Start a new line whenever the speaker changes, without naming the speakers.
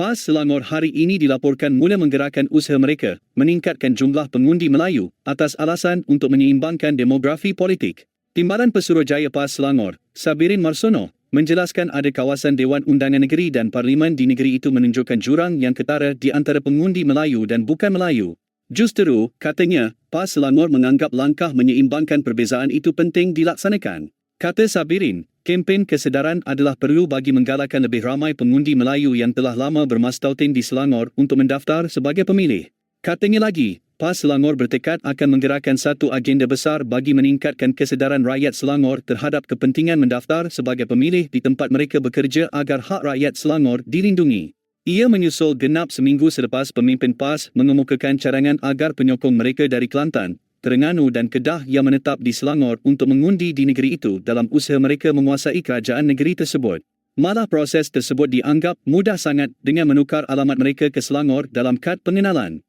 PAS Selangor hari ini dilaporkan mula menggerakkan usaha mereka meningkatkan jumlah pengundi Melayu atas alasan untuk menyeimbangkan demografi politik. Timbalan Pesuruhjaya PAS Selangor, Sabirin Marsono, menjelaskan ada kawasan Dewan Undangan Negeri dan Parlimen di negeri itu menunjukkan jurang yang ketara di antara pengundi Melayu dan bukan Melayu. Justeru, katanya, PAS Selangor menganggap langkah menyeimbangkan perbezaan itu penting dilaksanakan. Kata Sabirin, kempen kesedaran adalah perlu bagi menggalakkan lebih ramai pengundi Melayu yang telah lama bermastautin di Selangor untuk mendaftar sebagai pemilih. Katanya lagi, PAS Selangor bertekad akan menggerakkan satu agenda besar bagi meningkatkan kesedaran rakyat Selangor terhadap kepentingan mendaftar sebagai pemilih di tempat mereka bekerja agar hak rakyat Selangor dilindungi. Ia menyusul genap seminggu selepas pemimpin PAS mengemukakan cadangan agar penyokong mereka dari Kelantan, Terengganu dan Kedah yang menetap di Selangor untuk mengundi di negeri itu dalam usaha mereka menguasai kerajaan negeri tersebut. Malah proses tersebut dianggap mudah sangat dengan menukar alamat mereka ke Selangor dalam kad pengenalan.